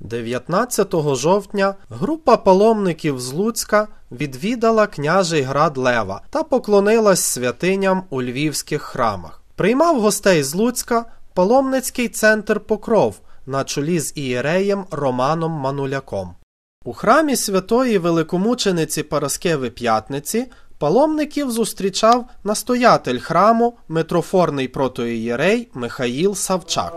19 жовтня група паломників з Луцька відвідала княжий град Лева та поклонилась святиням у львівських храмах. Приймав гостей з Луцька паломницький центр Покров на чолі з ієреєм Романом Мануляком. У храмі святої великомучениці Параскеви П'ятниці паломників зустрічав настоятель храму митрофорний протоієрей Михаїл Савчак.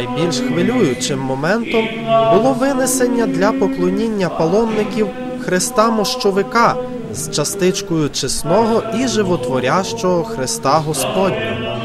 Найбільш хвилюючим моментом було винесення для поклоніння паломників Христа Мощовика з частичкою чесного і животворящого Христа Господнього.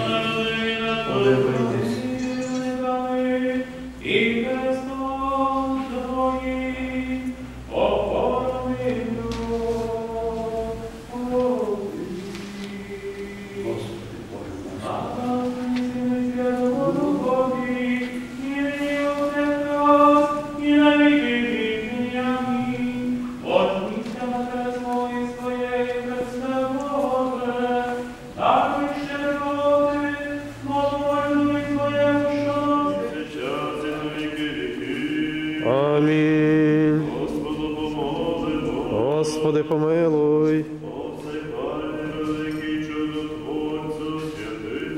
Господи, помилуй.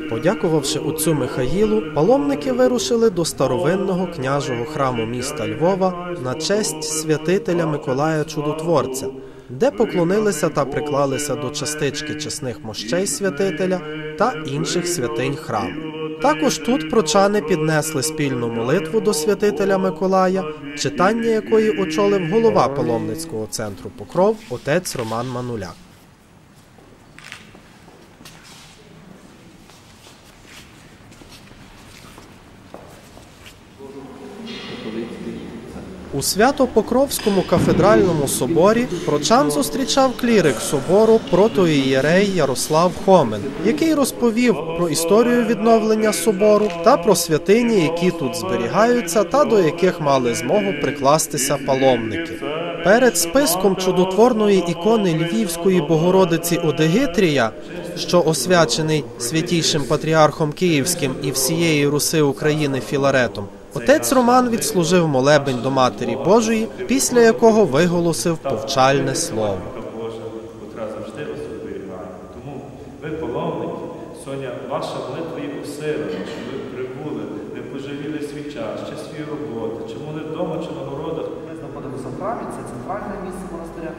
Подякувавши отцю Михаїлу, паломники вирушили до старовинного княжого храму міста Львова на честь святителя Миколая Чудотворця, де поклонилися та приклалися до частички чесних мощей святителя та інших святинь храму. Також тут прочани піднесли спільну молитву до святителя Миколая, читання якої очолив голова паломницького центру Покров отець Роман Мануляк. У Свято-Покровському кафедральному соборі прочан зустрічав клірик собору протоієрей Ярослав Хомен, який розповів про історію відновлення собору та про святині, які тут зберігаються, та до яких мали змогу прикластися паломники. Перед списком чудотворної ікони Львівської Богородиці Одегитрія, що освячений святійшим патріархом Київським і всієї Руси України Філаретом, Отець Роман відслужив молебень до Матері Божої, після якого виголосив повчальне слово. Божа, котра завжди вас оберігає. Тому ви паломники, сьогодні ваша молитва є усилена, що ви прибули, не пожаліли свій час, чи свої роботи, чи були вдома, чи на городах. Ми знаходимося в храмі, це центральне місце монастиря.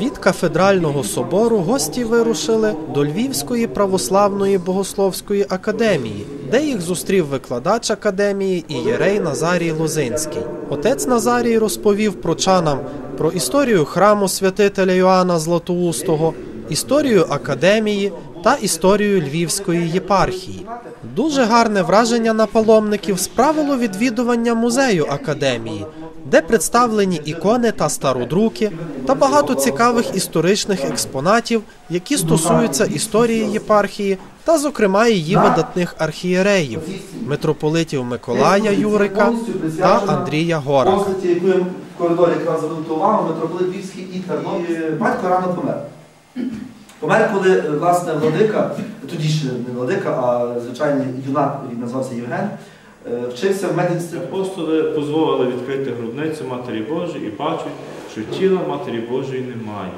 Від кафедрального собору гості вирушили до Львівської православної богословської академії, де їх зустрів викладач академії ієрей Назарій Лозинський. Отець Назарій розповів прочанам про історію храму святителя Йоанна Златоустого, історію академії та історію Львівської єпархії. Дуже гарне враження на паломників справило відвідування музею академії, де представлені ікони та стародруки та багато цікавих історичних експонатів, які стосуються історії єпархії та, зокрема, її видатних архієреїв митрополитів Миколая Юрика та Андрія. Постаті, яку я в коридорі якраз звернути увагу, митрополит Львівський і Тернопіль. Батько рано помер. Помер, коли власне владика, тоді ще не владика, а звичайний юнак, він назвався Євген, е, вчився в медінституті. Апостоли дозволили відкрити гробницю Матері Божої і бачать, що тіла Матері Божої немає.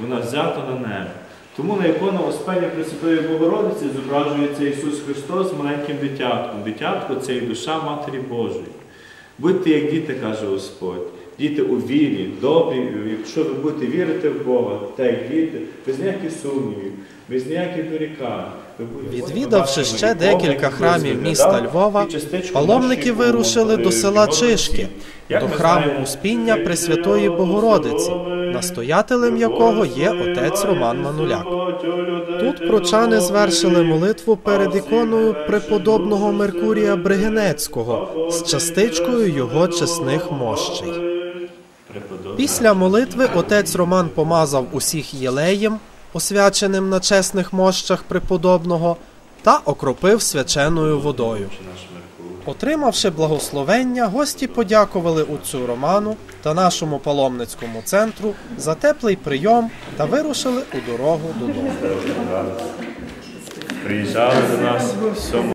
Вона взята на небо. Тому на ікону Успення Пресвятої Богородиці зображується Ісус Христос маленьким дитятком. Дитятко це і душа Матері Божої. Будьте як діти, каже Господь. Діти у вірі, добрі, якщо ви будете вірити в Бога, так як діти, без ніяких сумнівів, без ніяких дорікань. Відвідавши ще декілька храмів міста Львова, паломники вирушили до села Чишки, до храму Успіння Пресвятої Богородиці, настоятелем якого є отець Роман Мануляк. Тут прочани звершили молитву перед іконою преподобного Меркурія Бригенецького з частичкою його чесних мощей. Після молитви отець Роман помазав усіх єлеєм, освяченим на чесних мощах преподобного, та окропив свяченою водою. Отримавши благословення, гості подякували отцю Роману та нашому паломницькому центру за теплий прийом та вирушили у дорогу додому. приїжджали до нас